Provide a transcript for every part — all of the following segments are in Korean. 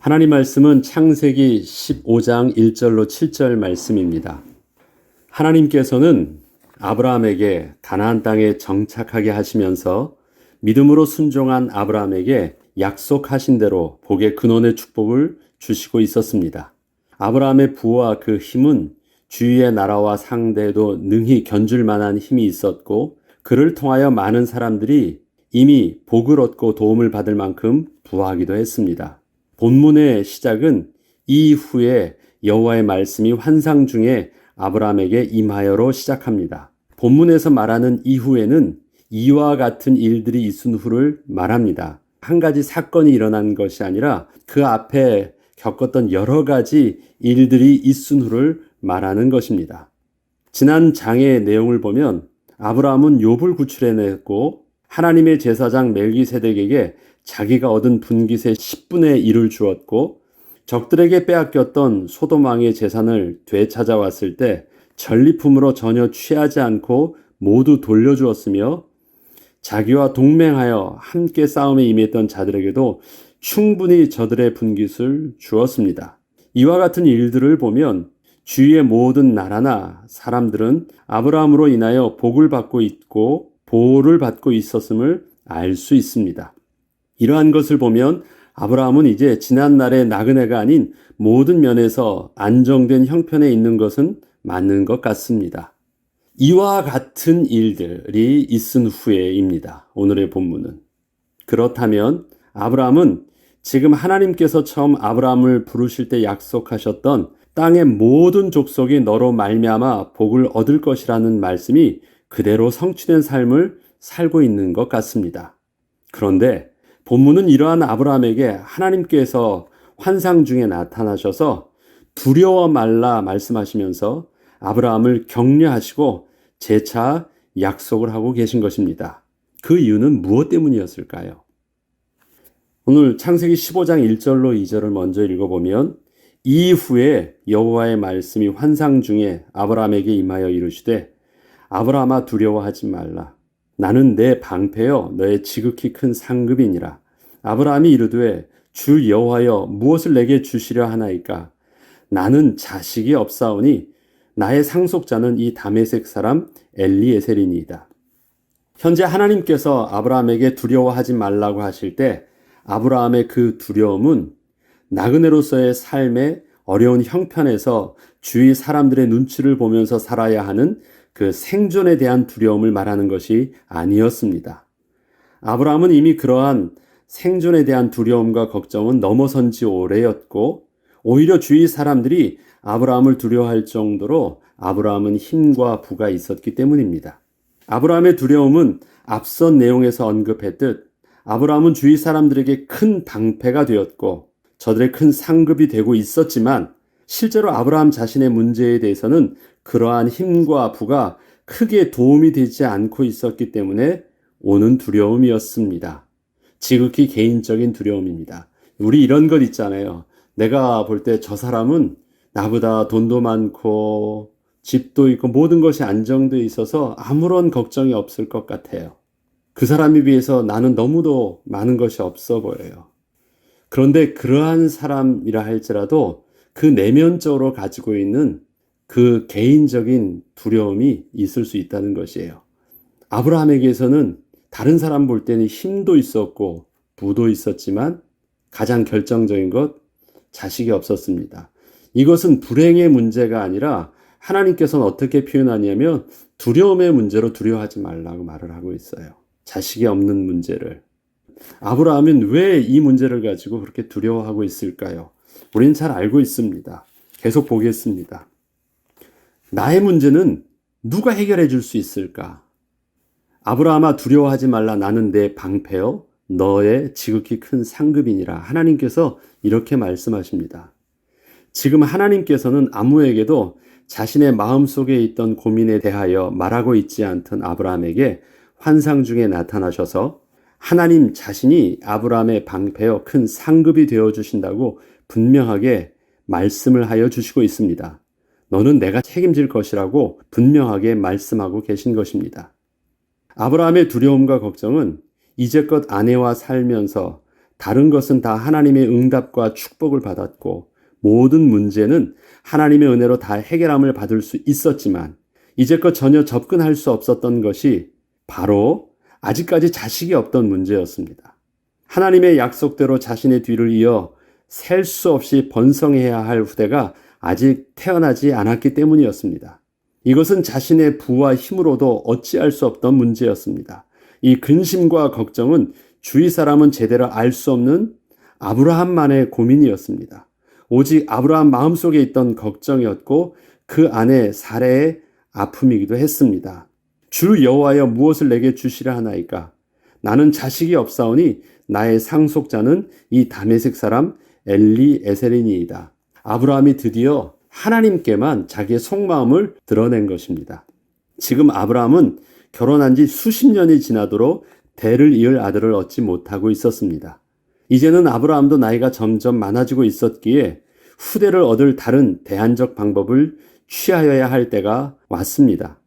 하나님 말씀은 창세기 15장 1절로 7절 말씀입니다. 하나님께서는 아브라함에게 가나안 땅에 정착하게 하시면서 믿음으로 순종한 아브라함에게 약속하신 대로 복의 근원의 축복을 주시고 있었습니다. 아브라함의 부와 그 힘은 주위의 나라와 상대도 능히 견줄 만한 힘이 있었고 그를 통하여 많은 사람들이 이미 복을 얻고 도움을 받을 만큼 부하기도 했습니다. 본문의 시작은 이후에 여호와의 말씀이 환상 중에 아브라함에게 임하여로 시작합니다. 본문에서 말하는 이후에는 이와 같은 일들이 있은 후를 말합니다. 한 가지 사건이 일어난 것이 아니라 그 앞에 겪었던 여러 가지 일들이 있은 후를 말하는 것입니다. 지난 장의 내용을 보면 아브라함은 욥을 구출해냈고 하나님의 제사장 멜기세덱에게 자기가 얻은 분깃의 10분의 1을 주었고 적들에게 빼앗겼던 소돔왕의 재산을 되찾아왔을 때 전리품으로 전혀 취하지 않고 모두 돌려주었으며 자기와 동맹하여 함께 싸움에 임했던 자들에게도 충분히 저들의 분깃을 주었습니다. 이와 같은 일들을 보면 주위의 모든 나라나 사람들은 아브라함으로 인하여 복을 받고 있고 보호를 받고 있었음을 알 수 있습니다. 이러한 것을 보면 아브라함은 이제 지난날의 나그네가 아닌 모든 면에서 안정된 형편에 있는 것은 맞는 것 같습니다. 이와 같은 일들이 있은 후에입니다. 오늘의 본문은. 그렇다면 아브라함은 지금 하나님께서 처음 아브라함을 부르실 때 약속하셨던 땅의 모든 족속이 너로 말미암아 복을 얻을 것이라는 말씀이 그대로 성취된 삶을 살고 있는 것 같습니다. 그런데 본문은 이러한 아브라함에게 하나님께서 환상 중에 나타나셔서 두려워 말라 말씀하시면서 아브라함을 격려하시고 재차 약속을 하고 계신 것입니다. 그 이유는 무엇 때문이었을까요? 오늘 창세기 15장 1절로 2절을 먼저 읽어보면 이후에 여호와의 말씀이 환상 중에 아브라함에게 임하여 이르시되 아브라함아 두려워하지 말라 나는 내 방패여 너의 지극히 큰 상급이니라 아브라함이 이르되 주 여호와여 무엇을 내게 주시려 하나이까 나는 자식이 없사오니 나의 상속자는 이 다메섹 사람 엘리에셀이니이다. 현재 하나님께서 아브라함에게 두려워하지 말라고 하실 때 아브라함의 그 두려움은 나그네로서의 삶의 어려운 형편에서 주위 사람들의 눈치를 보면서 살아야 하는 그 생존에 대한 두려움을 말하는 것이 아니었습니다. 아브라함은 이미 그러한 생존에 대한 두려움과 걱정은 넘어선 지 오래였고 오히려 주위 사람들이 아브라함을 두려워할 정도로 아브라함은 힘과 부가 있었기 때문입니다. 아브라함의 두려움은 앞선 내용에서 언급했듯 아브라함은 주위 사람들에게 큰 방패가 되었고 저들의 큰 상급이 되고 있었지만 실제로 아브라함 자신의 문제에 대해서는 그러한 힘과 부가 크게 도움이 되지 않고 있었기 때문에 오는 두려움이었습니다. 지극히 개인적인 두려움입니다. 우리 이런 것 있잖아요. 내가 볼 때 저 사람은 나보다 돈도 많고 집도 있고 모든 것이 안정되어 있어서 아무런 걱정이 없을 것 같아요. 그 사람에 비해서 나는 너무도 많은 것이 없어 보여요. 그런데 그러한 사람이라 할지라도 그 내면적으로 가지고 있는 그 개인적인 두려움이 있을 수 있다는 것이에요. 아브라함에게서는 다른 사람 볼 때는 힘도 있었고 부도 있었지만 가장 결정적인 것 자식이 없었습니다. 이것은 불행의 문제가 아니라 하나님께서는 어떻게 표현하냐면 두려움의 문제로 두려워하지 말라고 말을 하고 있어요. 자식이 없는 문제를. 아브라함은 왜 이 문제를 가지고 그렇게 두려워하고 있을까요? 우리는 잘 알고 있습니다. 계속 보겠습니다. 나의 문제는 누가 해결해 줄 수 있을까? 아브라함아 두려워하지 말라 나는 내 방패요 너의 지극히 큰 상급이니라 하나님께서 이렇게 말씀하십니다. 지금 하나님께서는 아무에게도 자신의 마음속에 있던 고민에 대하여 말하고 있지 않던 아브라함에게 환상 중에 나타나셔서 하나님 자신이 아브라함의 방패여 큰 상급이 되어 주신다고 분명하게 말씀을 하여 주시고 있습니다. 너는 내가 책임질 것이라고 분명하게 말씀하고 계신 것입니다. 아브라함의 두려움과 걱정은 이제껏 아내와 살면서 다른 것은 다 하나님의 응답과 축복을 받았고 모든 문제는 하나님의 은혜로 다 해결함을 받을 수 있었지만 이제껏 전혀 접근할 수 없었던 것이 바로 아직까지 자식이 없던 문제였습니다. 하나님의 약속대로 자신의 뒤를 이어 셀 수 없이 번성해야 할 후대가 아직 태어나지 않았기 때문이었습니다. 이것은 자신의 부와 힘으로도 어찌할 수 없던 문제였습니다. 이 근심과 걱정은 주위 사람은 제대로 알 수 없는 아브라함만의 고민이었습니다. 오직 아브라함 마음속에 있던 걱정이었고 그 안에 사례의 아픔이기도 했습니다. 주 여호와여 무엇을 내게 주시라 하나이까? 나는 자식이 없사오니 나의 상속자는 이 다메섹 사람 엘리 에셀이니이다. 아브라함이 드디어 하나님께만 자기의 속마음을 드러낸 것입니다. 지금 아브라함은 결혼한 지 수십 년이 지나도록 대를 이을 아들을 얻지 못하고 있었습니다. 이제는 아브라함도 나이가 점점 많아지고 있었기에 후대를 얻을 다른 대안적 방법을 취하여야 할 때가 왔습니다.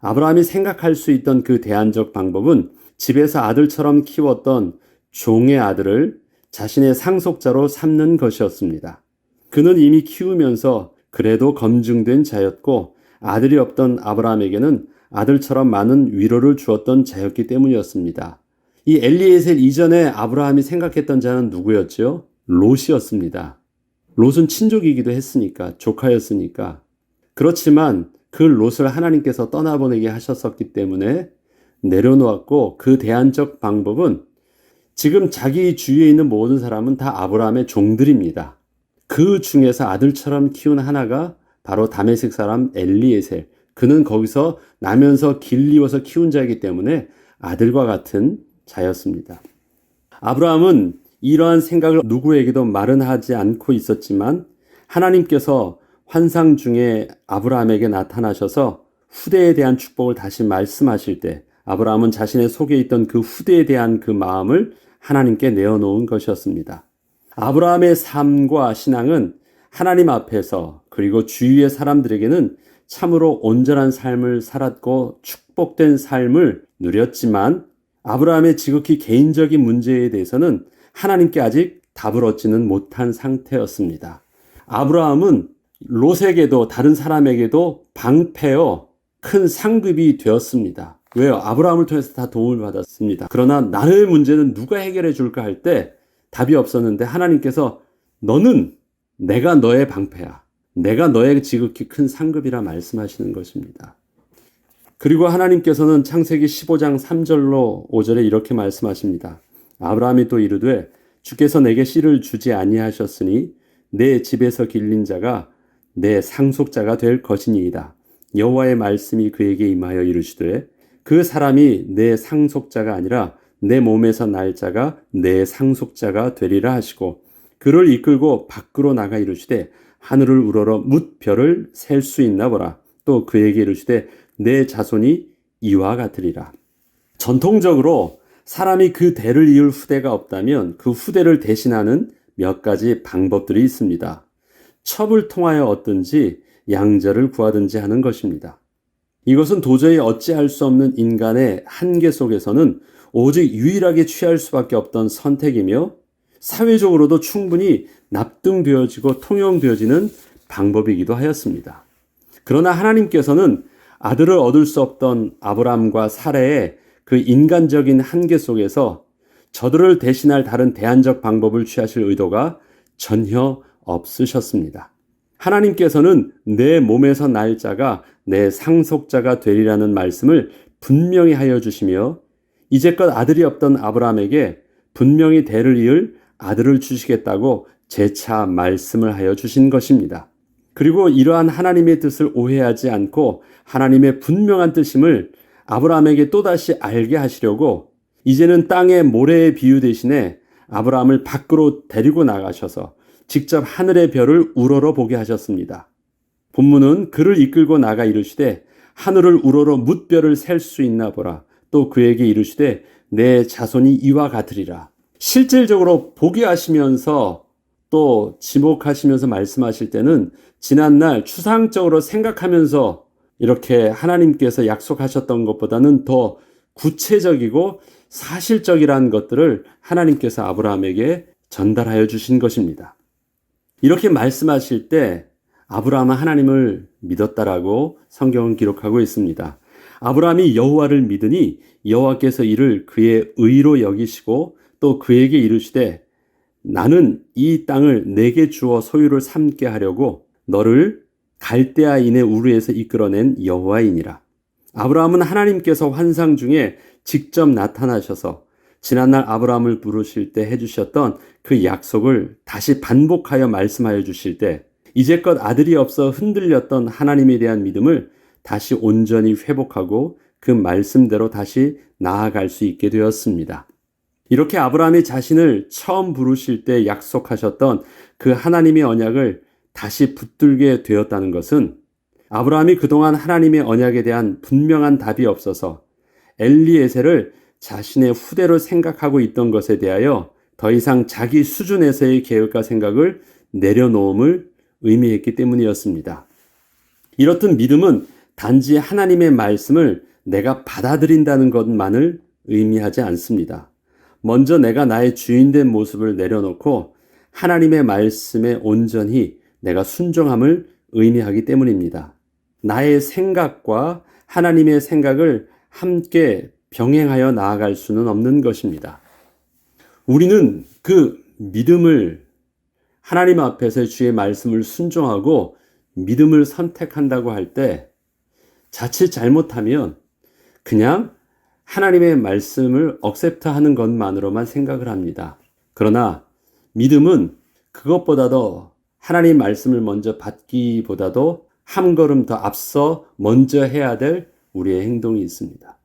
아브라함이 생각할 수 있던 그 대안적 방법은 집에서 아들처럼 키웠던 종의 아들을 자신의 상속자로 삼는 것이었습니다. 그는 이미 키우면서 그래도 검증된 자였고 아들이 없던 아브라함에게는 아들처럼 많은 위로를 주었던 자였기 때문이었습니다. 이 엘리에셀 이전에 아브라함이 생각했던 자는 누구였죠? 롯이었습니다. 롯은 친족이기도 했으니까, 조카였으니까. 그렇지만 그 롯을 하나님께서 떠나보내게 하셨었기 때문에 내려놓았고 그 대안적 방법은 지금 자기 주위에 있는 모든 사람은 다 아브라함의 종들입니다. 그 중에서 아들처럼 키운 하나가 바로 다메섹 사람 엘리에셀. 그는 거기서 나면서 길리워서 키운 자이기 때문에 아들과 같은 자였습니다. 아브라함은 이러한 생각을 누구에게도 말은 하지 않고 있었지만 하나님께서 환상 중에 아브라함에게 나타나셔서 후대에 대한 축복을 다시 말씀하실 때 아브라함은 자신의 속에 있던 그 후대에 대한 그 마음을 하나님께 내어놓은 것이었습니다. 아브라함의 삶과 신앙은 하나님 앞에서 그리고 주위의 사람들에게는 참으로 온전한 삶을 살았고 축복된 삶을 누렸지만 아브라함의 지극히 개인적인 문제에 대해서는 하나님께 아직 답을 얻지는 못한 상태였습니다. 아브라함은 롯에게도 다른 사람에게도 방패여 큰 상급이 되었습니다. 왜요? 아브라함을 통해서 다 도움을 받았습니다. 그러나 나의 문제는 누가 해결해 줄까 할 때 답이 없었는데 하나님께서 너는 내가 너의 방패야. 내가 너의 지극히 큰 상급이라 말씀하시는 것입니다. 그리고 하나님께서는 창세기 15장 3절로 5절에 이렇게 말씀하십니다. 아브라함이 또 이르되 주께서 내게 씨를 주지 아니하셨으니 내 집에서 길린 자가 내 상속자가 될 것이니이다. 여호와의 말씀이 그에게 임하여 이르시되 그 사람이 내 상속자가 아니라 내 몸에서 날 자가 내 상속자가 되리라 하시고 그를 이끌고 밖으로 나가 이르시되 하늘을 우러러 뭇 별을 셀 수 있나 보라. 또 그에게 이르시되 내 자손이 이와 같으리라. 전통적으로 사람이 그 대를 이을 후대가 없다면 그 후대를 대신하는 몇 가지 방법들이 있습니다. 첩을 통하여 얻든지 양자를 구하든지 하는 것입니다. 이것은 도저히 어찌할 수 없는 인간의 한계 속에서는 오직 유일하게 취할 수밖에 없던 선택이며 사회적으로도 충분히 납득되어지고 통용되어지는 방법이기도 하였습니다. 그러나 하나님께서는 아들을 얻을 수 없던 아브람과 사례의 그 인간적인 한계 속에서 저들을 대신할 다른 대안적 방법을 취하실 의도가 전혀 없으셨습니다. 하나님께서는 내 몸에서 날 자가 내 상속자가 되리라는 말씀을 분명히 하여 주시며 이제껏 아들이 없던 아브라함에게 분명히 대를 이을 아들을 주시겠다고 재차 말씀을 하여 주신 것입니다. 그리고 이러한 하나님의 뜻을 오해하지 않고 하나님의 분명한 뜻임을 아브라함에게 또다시 알게 하시려고 이제는 땅의 모래의 비유 대신에 아브라함을 밖으로 데리고 나가셔서 직접 하늘의 별을 우러러 보게 하셨습니다. 본문은 그를 이끌고 나가 이르시되 하늘을 우러러 뭇별을 셀 수 있나 보라. 또 그에게 이르시되 내 자손이 이와 같으리라. 실질적으로 보게 하시면서 또 지목하시면서 말씀하실 때는 지난날 추상적으로 생각하면서 이렇게 하나님께서 약속하셨던 것보다는 더 구체적이고 사실적이라는 것들을 하나님께서 아브라함에게 전달하여 주신 것입니다. 이렇게 말씀하실 때 아브라함은 하나님을 믿었다라고 성경은 기록하고 있습니다. 아브라함이 여호와를 믿으니 여호와께서 이를 그의 의로 여기시고 또 그에게 이르시되 나는 이 땅을 내게 주어 소유를 삼게 하려고 너를 갈대아인의 우르에서 이끌어낸 여호와이니라. 아브라함은 하나님께서 환상 중에 직접 나타나셔서 지난날 아브라함을 부르실 때 해주셨던 그 약속을 다시 반복하여 말씀하여 주실 때 이제껏 아들이 없어 흔들렸던 하나님에 대한 믿음을 다시 온전히 회복하고 그 말씀대로 다시 나아갈 수 있게 되었습니다. 이렇게 아브라함이 자신을 처음 부르실 때 약속하셨던 그 하나님의 언약을 다시 붙들게 되었다는 것은 아브라함이 그동안 하나님의 언약에 대한 분명한 답이 없어서 엘리에셀을 자신의 후대로 생각하고 있던 것에 대하여 더 이상 자기 수준에서의 계획과 생각을 내려놓음을 의미했기 때문이었습니다. 이렇듯 믿음은 단지 하나님의 말씀을 내가 받아들인다는 것만을 의미하지 않습니다. 먼저 내가 나의 주인된 모습을 내려놓고 하나님의 말씀에 온전히 내가 순종함을 의미하기 때문입니다. 나의 생각과 하나님의 생각을 함께 병행하여 나아갈 수는 없는 것입니다. 우리는 그 믿음을 하나님 앞에서 주의 말씀을 순종하고 믿음을 선택한다고 할 때 자칫 잘못하면 그냥 하나님의 말씀을 억셉트 하는 것만으로만 생각을 합니다. 그러나 믿음은 그것보다도 하나님 말씀을 먼저 받기보다도 한 걸음 더 앞서 먼저 해야 될 우리의 행동이 있습니다.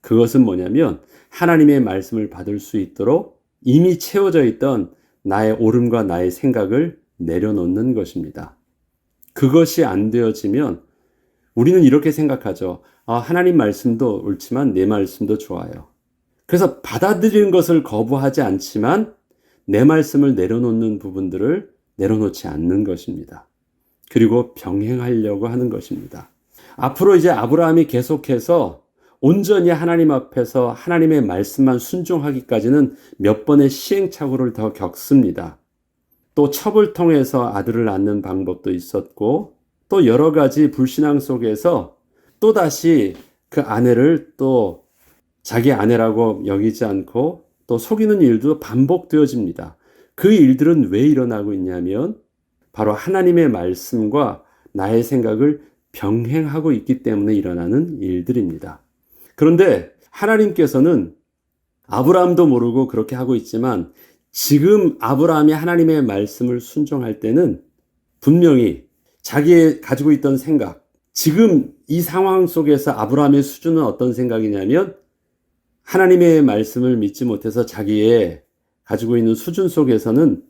그것은 뭐냐면 하나님의 말씀을 받을 수 있도록 이미 채워져 있던 나의 옳음과 나의 생각을 내려놓는 것입니다. 그것이 안 되어지면 우리는 이렇게 생각하죠. 아, 하나님 말씀도 옳지만 내 말씀도 좋아요. 그래서 받아들이는 것을 거부하지 않지만 내 말씀을 내려놓는 부분들을 내려놓지 않는 것입니다. 그리고 병행하려고 하는 것입니다. 앞으로 이제 아브라함이 계속해서 온전히 하나님 앞에서 하나님의 말씀만 순종하기까지는 몇 번의 시행착오를 더 겪습니다. 또 첩을 통해서 아들을 낳는 방법도 있었고 또 여러 가지 불신앙 속에서 또다시 그 아내를 또 자기 아내라고 여기지 않고 또 속이는 일도 반복되어집니다. 그 일들은 왜 일어나고 있냐면 바로 하나님의 말씀과 나의 생각을 병행하고 있기 때문에 일어나는 일들입니다. 그런데 하나님께서는 아브라함도 모르고 그렇게 하고 있지만 지금 아브라함이 하나님의 말씀을 순종할 때는 분명히 자기의 가지고 있던 생각, 지금 이 상황 속에서 아브라함의 수준은 어떤 생각이냐면 하나님의 말씀을 믿지 못해서 자기의 가지고 있는 수준 속에서는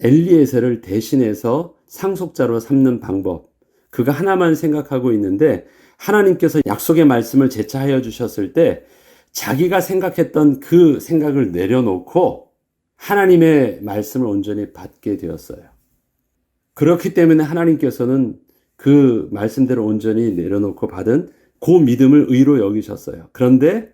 엘리에셀을 대신해서 상속자로 삼는 방법, 그거 하나만 생각하고 있는데 하나님께서 약속의 말씀을 재차하여 주셨을 때 자기가 생각했던 그 생각을 내려놓고 하나님의 말씀을 온전히 받게 되었어요. 그렇기 때문에 하나님께서는 그 말씀대로 온전히 내려놓고 받은 그 믿음을 의로 여기셨어요. 그런데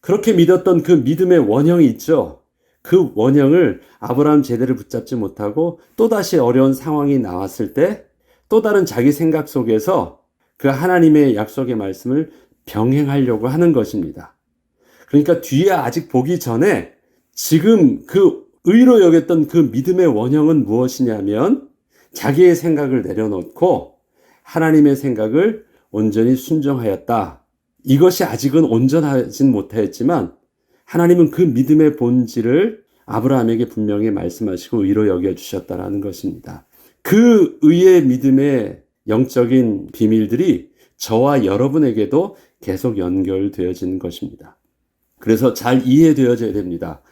그렇게 믿었던 그 믿음의 원형이 있죠. 그 원형을 아브라함 제대로 붙잡지 못하고 또다시 어려운 상황이 나왔을 때 또 다른 자기 생각 속에서 그 하나님의 약속의 말씀을 병행하려고 하는 것입니다. 그러니까 뒤에 아직 보기 전에 지금 그 의로 여겼던 그 믿음의 원형은 무엇이냐면 자기의 생각을 내려놓고 하나님의 생각을 온전히 순종하였다. 이것이 아직은 온전하진 못하였지만 하나님은 그 믿음의 본질을 아브라함에게 분명히 말씀하시고 의로 여겨 주셨다라는 것입니다. 그 의의 믿음의 영적인 비밀들이 저와 여러분에게도 계속 연결되어지는 것입니다. 그래서 잘 이해되어져야 됩니다.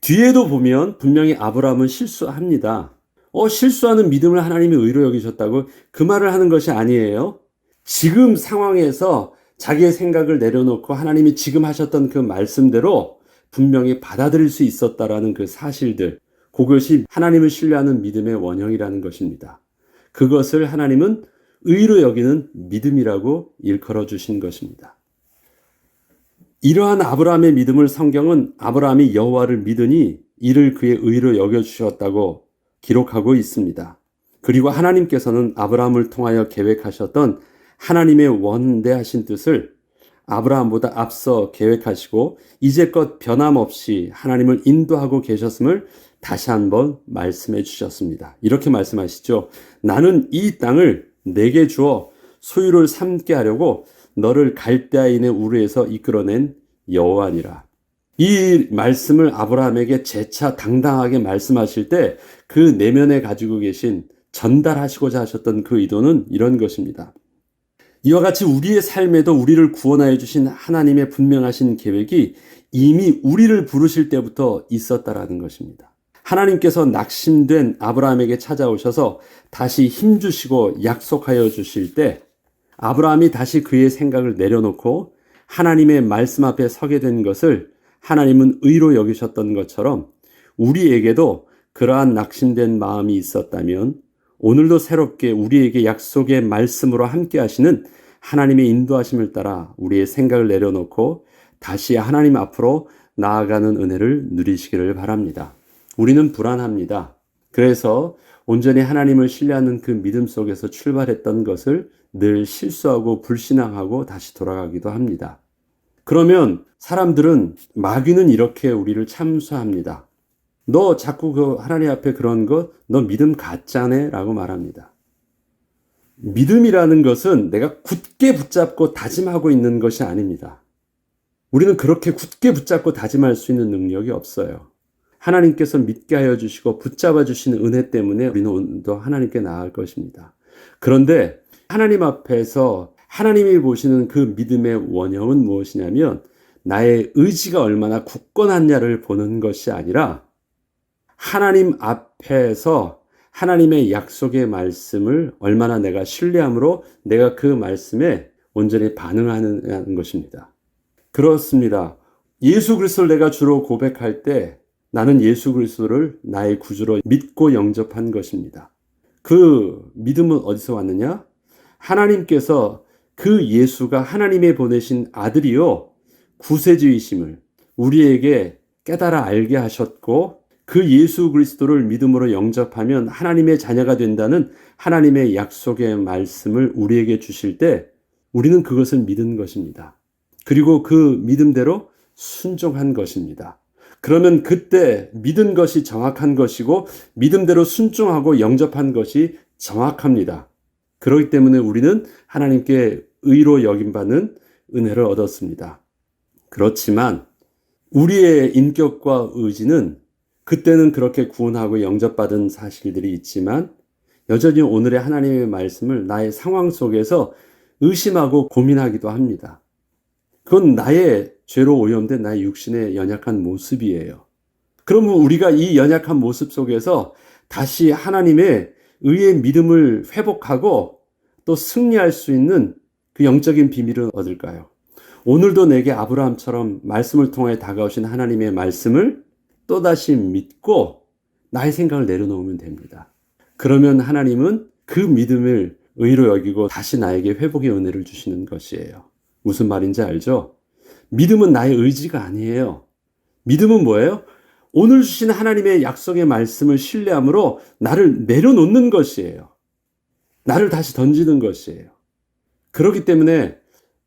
뒤에도 보면 분명히 아브라함은 실수합니다. 어, 실수하는 믿음을 하나님이 의로 여기셨다고 그 말을 하는 것이 아니에요. 지금 상황에서 자기의 생각을 내려놓고 하나님이 지금 하셨던 그 말씀대로 분명히 받아들일 수 있었다라는 그 사실들, 그것이 하나님을 신뢰하는 믿음의 원형이라는 것입니다. 그것을 하나님은 의로 여기는 믿음이라고 일컬어 주신 것입니다. 이러한 아브라함의 믿음을 성경은 아브라함이 여호와를 믿으니 이를 그의 의로 여겨 주셨다고 기록하고 있습니다. 그리고 하나님께서는 아브라함을 통하여 계획하셨던 하나님의 원대하신 뜻을 아브라함보다 앞서 계획하시고 이제껏 변함없이 하나님을 인도하고 계셨음을 다시 한번 말씀해 주셨습니다. 이렇게 말씀하시죠. 나는 이 땅을 내게 주어 소유를 삼게 하려고 너를 갈대아인의 우르에서 이끌어낸 여호와니라. 이 말씀을 아브라함에게 재차 당당하게 말씀하실 때 그 내면에 가지고 계신 전달하시고자 하셨던 그 의도는 이런 것입니다. 이와 같이 우리의 삶에도 우리를 구원하여 주신 하나님의 분명하신 계획이 이미 우리를 부르실 때부터 있었다라는 것입니다. 하나님께서 낙심된 아브라함에게 찾아오셔서 다시 힘주시고 약속하여 주실 때 아브라함이 다시 그의 생각을 내려놓고 하나님의 말씀 앞에 서게 된 것을 하나님은 의로 여기셨던 것처럼 우리에게도 그러한 낙심된 마음이 있었다면 오늘도 새롭게 우리에게 약속의 말씀으로 함께 하시는 하나님의 인도하심을 따라 우리의 생각을 내려놓고 다시 하나님 앞으로 나아가는 은혜를 누리시기를 바랍니다. 우리는 불안합니다. 그래서 온전히 하나님을 신뢰하는 그 믿음 속에서 출발했던 것을 늘 실수하고 불신앙하고 다시 돌아가기도 합니다. 그러면 사람들은 마귀는 이렇게 우리를 참수합니다. 너 자꾸 그 하나님 앞에 그런 것, 너 믿음 가짜네? 라고 말합니다. 믿음이라는 것은 내가 굳게 붙잡고 다짐하고 있는 것이 아닙니다. 우리는 그렇게 굳게 붙잡고 다짐할 수 있는 능력이 없어요. 하나님께서 믿게 하여 주시고 붙잡아 주시는 은혜 때문에 우리는 오늘도 하나님께 나아갈 것입니다. 그런데 하나님 앞에서 하나님이 보시는 그 믿음의 원형은 무엇이냐면 나의 의지가 얼마나 굳건하냐를 보는 것이 아니라 하나님 앞에서 하나님의 약속의 말씀을 얼마나 내가 신뢰함으로 내가 그 말씀에 온전히 반응하는 것입니다. 그렇습니다. 예수 그리스도를 내가 주로 고백할 때 나는 예수 그리스도를 나의 구주로 믿고 영접한 것입니다. 그 믿음은 어디서 왔느냐? 하나님께서 그 예수가 하나님의 보내신 아들이요 구세주이심을 우리에게 깨달아 알게 하셨고 그 예수 그리스도를 믿음으로 영접하면 하나님의 자녀가 된다는 하나님의 약속의 말씀을 우리에게 주실 때 우리는 그것을 믿은 것입니다. 그리고 그 믿음대로 순종한 것입니다. 그러면 그때 믿은 것이 정확한 것이고 믿음대로 순종하고 영접한 것이 정확합니다. 그렇기 때문에 우리는 하나님께 의로 여김받는 은혜를 얻었습니다. 그렇지만 우리의 인격과 의지는 그때는 그렇게 구원하고 영접받은 사실들이 있지만 여전히 오늘의 하나님의 말씀을 나의 상황 속에서 의심하고 고민하기도 합니다. 그건 나의 죄로 오염된 나의 육신의 연약한 모습이에요. 그러면 우리가 이 연약한 모습 속에서 다시 하나님의 의의 믿음을 회복하고 또 승리할 수 있는 그 영적인 비밀은 얻을까요? 오늘도 내게 아브라함처럼 말씀을 통해 다가오신 하나님의 말씀을 또다시 믿고 나의 생각을 내려놓으면 됩니다. 그러면 하나님은 그 믿음을 의로 여기고 다시 나에게 회복의 은혜를 주시는 것이에요. 무슨 말인지 알죠? 믿음은 나의 의지가 아니에요. 믿음은 뭐예요? 오늘 주신 하나님의 약속의 말씀을 신뢰함으로 나를 내려놓는 것이에요. 나를 다시 던지는 것이에요. 그렇기 때문에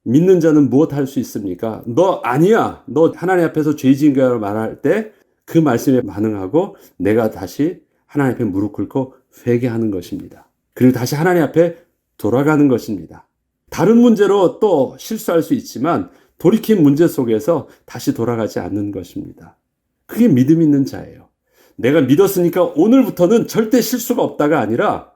믿는 자는 무엇 할 수 있습니까? 너 아니야. 너 하나님 앞에서 거야 말할 때 그 말씀에 반응하고 내가 다시 하나님 앞에 무릎 꿇고 회개하는 것입니다. 그리고 다시 하나님 앞에 돌아가는 것입니다. 다른 문제로 또 실수할 수 있지만 돌이킨 문제 속에서 다시 돌아가지 않는 것입니다. 그게 믿음 있는 자예요. 내가 믿었으니까 오늘부터는 절대 실수가 없다가 아니라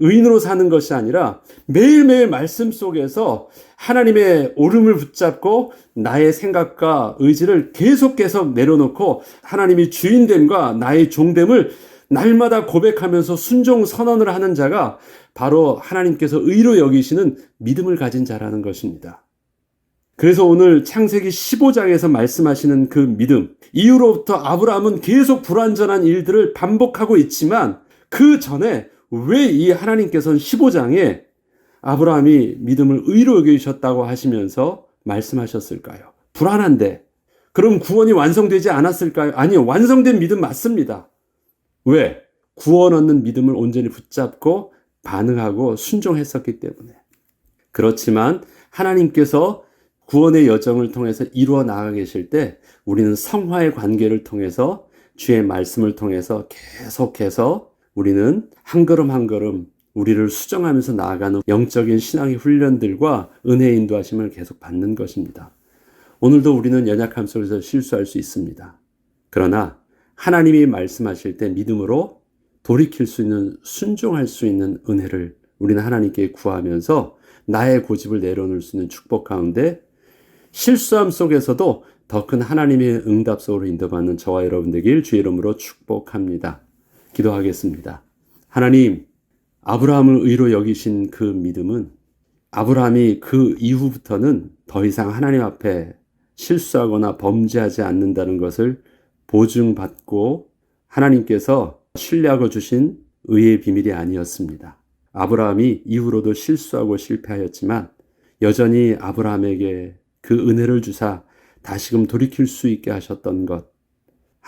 의인으로 사는 것이 아니라 매일매일 말씀 속에서 하나님의 오름을 붙잡고 나의 생각과 의지를 계속 계속 내려놓고 하나님이 주인됨과 나의 종됨을 날마다 고백하면서 순종 선언을 하는 자가 바로 하나님께서 의로 여기시는 믿음을 가진 자라는 것입니다. 그래서 오늘 창세기 15장에서 말씀하시는 그 믿음, 이후로부터 아브라함은 계속 불완전한 일들을 반복하고 있지만 그 전에 왜 이 하나님께서는 15장에 아브라함이 믿음을 의로 여기셨다고 하시면서 말씀하셨을까요? 불안한데 그럼 구원이 완성되지 않았을까요? 아니요. 완성된 믿음 맞습니다. 왜? 구원 얻는 믿음을 온전히 붙잡고 반응하고 순종했었기 때문에. 그렇지만 하나님께서 구원의 여정을 통해서 이루어 나가 계실 때 우리는 성화의 관계를 통해서 주의 말씀을 통해서 계속해서 우리는 한 걸음 한 걸음 우리를 수정하면서 나아가는 영적인 신앙의 훈련들과 은혜의 인도하심을 계속 받는 것입니다. 오늘도 우리는 연약함 속에서 실수할 수 있습니다. 그러나 하나님이 말씀하실 때 믿음으로 돌이킬 수 있는 순종할 수 있는 은혜를 우리는 하나님께 구하면서 나의 고집을 내려놓을 수 있는 축복 가운데 실수함 속에서도 더 큰 하나님의 응답 속으로 인도받는 저와 여러분 되길 주의 이름으로 축복합니다. 기도하겠습니다. 하나님, 아브라함을 의로 여기신 그 믿음은 아브라함이 그 이후부터는 더 이상 하나님 앞에 실수하거나 범죄하지 않는다는 것을 보증받고 하나님께서 신뢰하고 주신 의의 비밀이 아니었습니다. 아브라함이 이후로도 실수하고 실패하였지만 여전히 아브라함에게 그 은혜를 주사 다시금 돌이킬 수 있게 하셨던 것.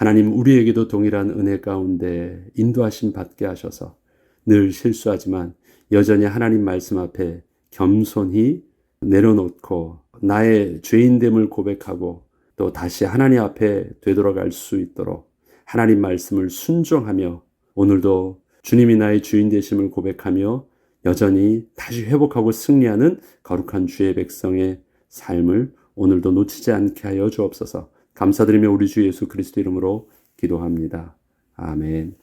하나님 우리에게도 동일한 은혜 가운데 인도하심 받게 하셔서 늘 실수하지만 여전히 하나님 말씀 앞에 겸손히 내려놓고 나의 죄인됨을 고백하고 또 다시 하나님 앞에 되돌아갈 수 있도록 하나님 말씀을 순종하며 오늘도 주님이 나의 주인 되심을 고백하며 여전히 다시 회복하고 승리하는 거룩한 주의 백성의 삶을 오늘도 놓치지 않게 하여 주옵소서. 감사드리며 우리 주 예수 그리스도 이름으로 기도합니다. 아멘.